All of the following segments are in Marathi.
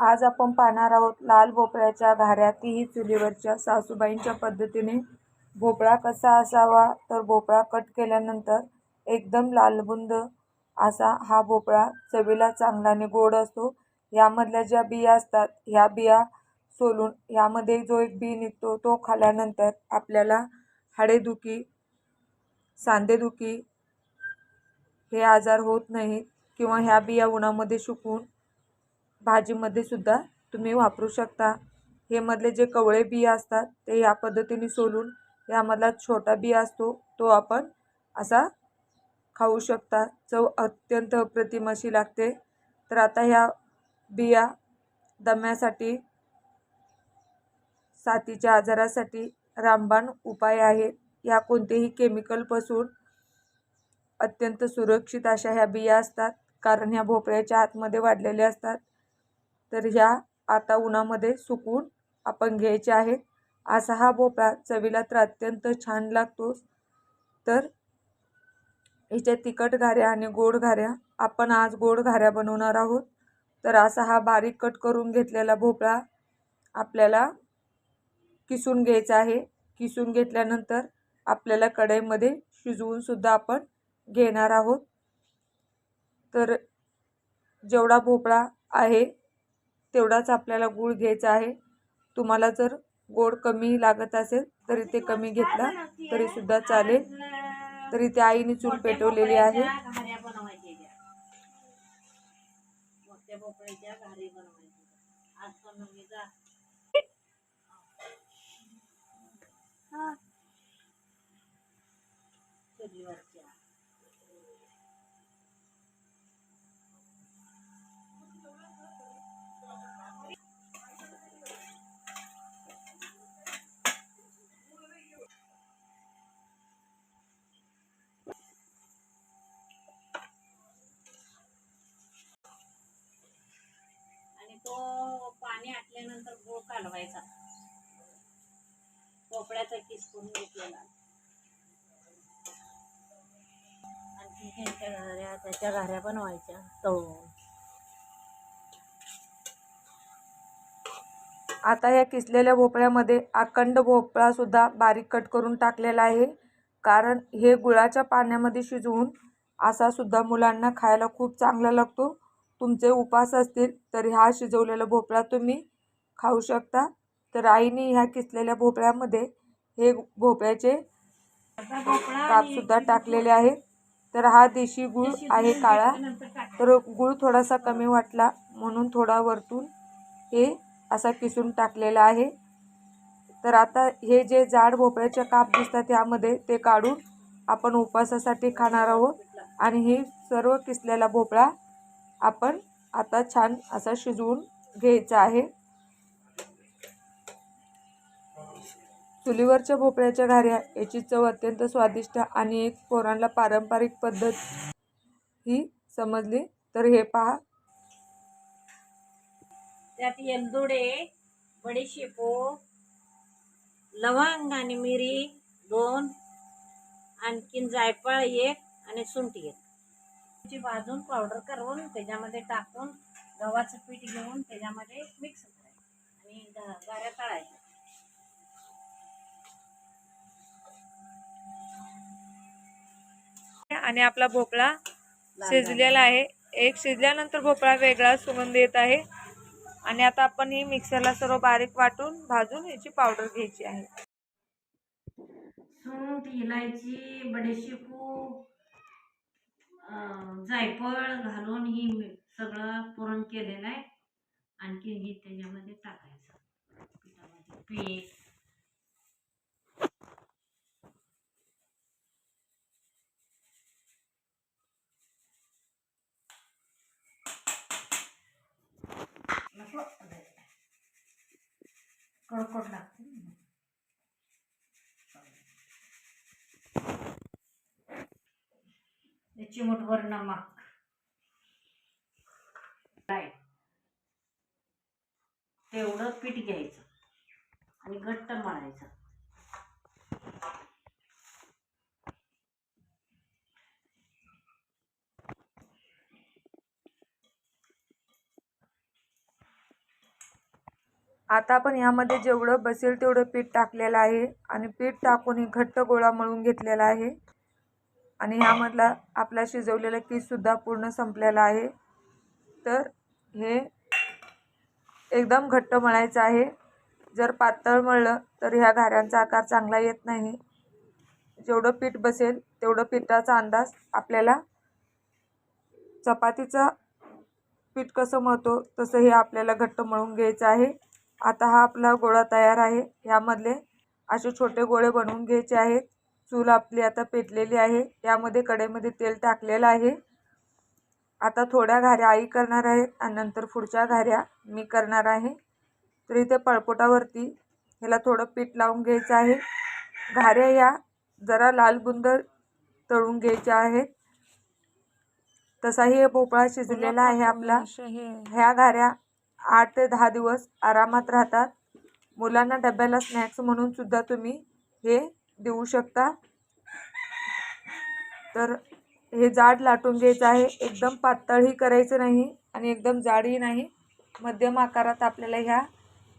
आज आपण पाहणार आहोत लाल भोपळ्याच्या घाऱ्या तीही चुलीवरच्या सासूबाईंच्या पद्धतीने भोपळा कसा असावा? तर भोपळा कट केल्यानंतर एकदम लालबुंद असा हा भोपळा चवीला चांगला आणि गोड असतो. यामधल्या ज्या बिया असतात ह्या बिया सोलून यामध्ये जो एक बी निघतो तो खाल्ल्यानंतर आपल्याला हाडेदुखी सांधेदुखी हे आजार होत नाहीत किंवा ह्या बिया उन्हामध्ये सुकून भाजीमध्ये सुद्धा तुम्ही वापरू शकता. हे मधले जे कवळे बिया असतात ते या पद्धतीने सोलून यामधला छोटा बिया असतो तो आपण असा खाऊ शकता. चव अत्यंत अप्रतिम अशी लागते. तर आता ह्या बिया दम्यासाठी साथीच्या आजारासाठी रामबाण उपाय आहेत या कोणतेही केमिकलपासून अत्यंत सुरक्षित अशा ह्या बिया असतात. कारण ह्या भोपळ्याच्या आतमध्ये वाढलेल्या असतात. तर ह्या आता उन्हामध्ये सुकून आपण घ्यायच्या आहेत. असा हा भोपळा चवीला तर अत्यंत छान लागतो. तर ह्याच्या तिखट घाऱ्या आणि गोड घाऱ्या आपण आज गोड घाऱ्या बनवणार आहोत. तर असा हा बारीक कट करून घेतलेला भोपळा आपल्याला किसून घ्यायचा आहे. किसून घेतल्यानंतर आपल्याला कढईमध्ये शिजवूनसुद्धा आपण घेणार आहोत. तर जेवढा भोपळा आहे तेवढाच आपल्याला गूळ घ्यायचा आहे. तुम्हाला जर गोड कमी लागत असेल तरी ते कमी घेतला तरी सुद्धा चालेल. तरी त्या आईने चूल पेटवलेली आहे. हा. पोपळ्याचा किस घेतलेला. आणखी त्यांच्या घाऱ्या त्याच्या घाऱ्या तळून. आता या किसलेल्या भोपळ्यामध्ये अखंड भोपळा सुद्धा बारीक कट करून टाकलेला आहे. कारण हे गुळाच्या पाण्यामध्ये शिजवून असा सुद्धा मुलांना खायला खूप चांगला लागतो. तुमचे उपास असतील तर हा शिजवलेला भोपळा तुम्ही खाऊ शकता. तर आईने ह्या किसलेल्या भोपळ्यामध्ये हे भोपळ्याचे काप सुद्धा टाकलेले आहेत तर हा देशी गुळ आहे काळा. तर गुळ थोडासा कमी वाटला म्हणून थोडा वरतून हे असा किसून टाकलेला आहे. तर आता हे जे जाड भोपळ्याचे काप दिसतात यामध्ये ते काढून आपण उपवासासाठी खाणार आहोत. आणि हे सर्व किसलेला भोपळा आपण आता छान असा शिजवून घ्यायचा आहे. चुलीवरच्या भोपळ्याच्या घाऱ्या याची चव अत्यंत स्वादिष्ट आणि एक पोरांना पारंपरिक पद्धत ही समजली. तर हे पहा. त्यात येलदोडे बडीशेपो लवंग आणि मिरी दोन आणखीन जायफळ एक आणि सुंठी एक. भाजून पावडर करून त्याच्यामध्ये टाकून गव्हाचं पीठ घेऊन त्याच्यामध्ये मिक्स करायचं आणि गाऱ्या तळायच्या. आणि आपला भोपळा शिजलेला आहे. एक शिजल्यानंतर भोपळा वेगळा सुगंध येत आहे. आणि आता आपण ही मिक्सरला सर्व बारीक वाटून भाजून याची पावडर घ्यायची आहे. सूंठ इलायची बडीशेपू जायफळ घालून ही सगळं पुरण केलेलं आहे. आणखी हे त्याच्यामध्ये टाकायचं. पिठामध्ये पीठ. कडकड लागते. चिमूटभर नमक तेवढं पीठ घ्यायचं आणि घट्ट मळायचं. आता आपण यामध्ये जेवढं बसेल तेवढं पीठ टाकलेलं आहे आणि पीठ टाकून घट्ट गोळा मळून घेतलेला आहे. आणि ह्यामधला आपला शिजवलेला किससुद्धा पूर्ण संपलेला आहे. तर हे एकदम घट्ट मळायचं आहे. जर पातळ मळलं तर ह्या घाऱ्यांचा आकार चांगला येत नाही. जेवढं पीठ बसेल तेवढं पिठाचा अंदाज आपल्याला चपातीचा पीठ कसं मळतो तसं हे आपल्याला घट्ट मळून घ्यायचं आहे. आता हा आपला गोळा तयार आहे. यामधले असे छोटे गोळे बनवून घ्यायचे आहेत. चूल आपली आता पेटलेली आहे. यामध्ये कढईमध्ये तेल टाकलेलं आहे. आता थोड्या घाऱ्या आई करणार आहेत आणि नंतर पुढच्या घाऱ्या मी करणार आहे. तर इथे पळपोटावरती ह्याला थोडं पीठ लावून घ्यायचं आहे. घाऱ्या या जरा लाल बुंद तळून घ्यायच्या आहेत. तसाही हे भोपळा शिजलेला आहे आपला. ह्या घाऱ्या आठ ते दहा दिवस आरामात राहतात. मुलांना डब्याला स्नॅक्स म्हणून सुद्धा तुम्ही हे देऊ शकता. तर हे जाड लाटून घ्यायचं आहे. एकदम पातळही करायचं नाही आणि एकदम जाडही नाही. मध्यम आकारात आपल्याला ह्या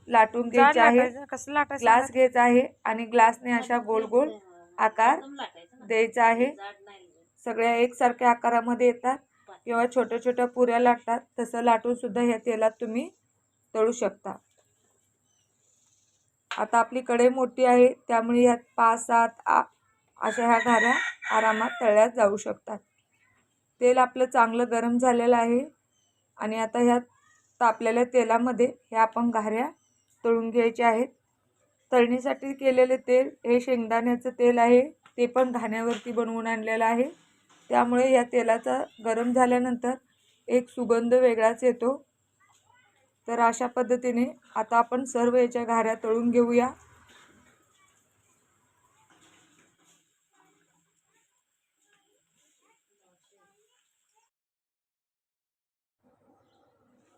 लाटून घ्यायच्या आहे कसं ग्लास घ्यायचा आहे आणि ग्लासने अशा गोल गोल आकार. द्यायचा आहे. सगळ्या एकसारख्या आकारामध्ये येतात. किंवा छोट्या छोट्या पुऱ्या लाटतात तसं लाटून सुद्धा ह्या तेलात तुम्ही तळू शकता. आता आपली कढई मोठी आहे त्यामुळे ह्यात पाच सात आ अशा ह्या घाऱ्या आरामात तळल्या जाऊ शकतात. तेल आपलं चांगलं गरम झालेलं आहे आणि आता ह्यात तापलेल्या तेलामध्ये ह्या आपण घाऱ्या तळून घ्यायच्या आहेत. तळणीसाठी केलेले तेल हे शेंगदाण्याचं तेल आहे ते पण घाण्यावरती बनवून आणलेलं आहे. त्यामुळे या तेलाचा गरम झाल्यानंतर एक सुगंध वेगळाच येतो. तर अशा पद्धतीने आता आपण सर्व याच्या घाऱ्या तळून घेऊया.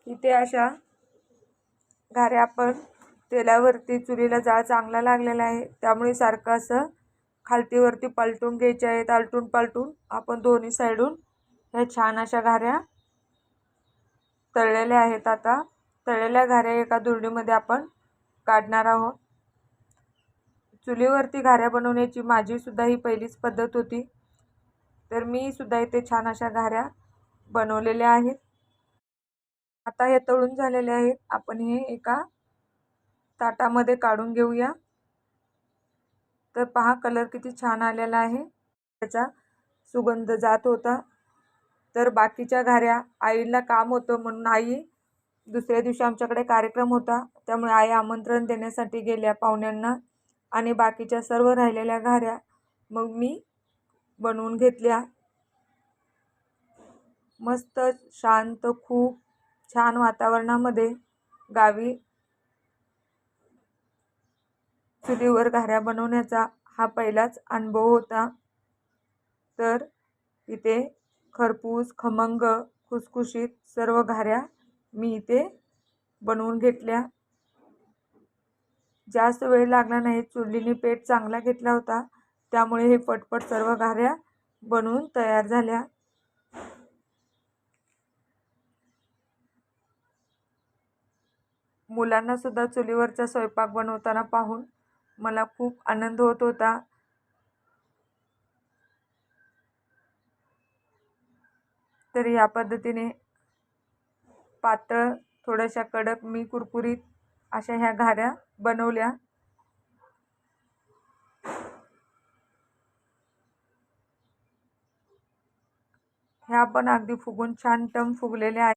इथे अशा घाऱ्या आपण तेलावरती चुलीला जाळ चांगला लागलेला आहे. त्यामुळे सारखं असं खालतीवरती पलटून घ्यायच्या आहेत. आलटून पालटून आपण दोन्ही साईडून ह्या छान अशा घाऱ्या तळलेल्या आहेत आता. तळलेल्या घाऱ्या एका दुर्डीमध्ये आपण काढणार आहोत. चुलीवरती घाऱ्या बनवण्याची माझीसुद्धा ही पहिलीच पद्धत होती. तर मी सुद्धा इथे छान अशा घाऱ्या बनवलेल्या आहेत. आता हे तळून झालेले आहेत. आपण हे एका ताटामध्ये काढून घेऊया. तर पहा कलर किती छान आलेला आहे. त्याचा सुगंध जात होता. तर बाकीच्या घाऱ्या आईला काम होतं म्हणून आई दुसऱ्या दिवशी आमच्याकडे कार्यक्रम होता. त्यामुळे आई आमंत्रण देण्यासाठी गेल्या पाहुण्यांना आणि बाकीच्या सर्व राहिलेल्या घाऱ्या मग मी बनवून घेतल्या. मस्त शांत खूप छान वातावरणामध्ये गावी चुलीवर घाऱ्या बनवण्याचा हा पहिलाच अनुभव होता. तर इथे खरपूस खमंग खुसखुशीत सर्व घाऱ्या मी इथे बनवून घेतल्या. जास्त वेळ लागला नाही चुलीने पेट चांगला घेतला होता. त्यामुळे हे पटपट सर्व घाऱ्या बनवून तयार झाल्या. मुलांना सुद्धा चुलीवरचा स्वयंपाक बनवताना पाहून मला खूप आनंद होत होता. तर या पद्धतीने पातळ थोड्याशा कडक मी कुरकुरीत अशा ह्या घाऱ्या बनवल्या. ह्या पण अगदी फुगून छान टम फुगलेल्या आहेत.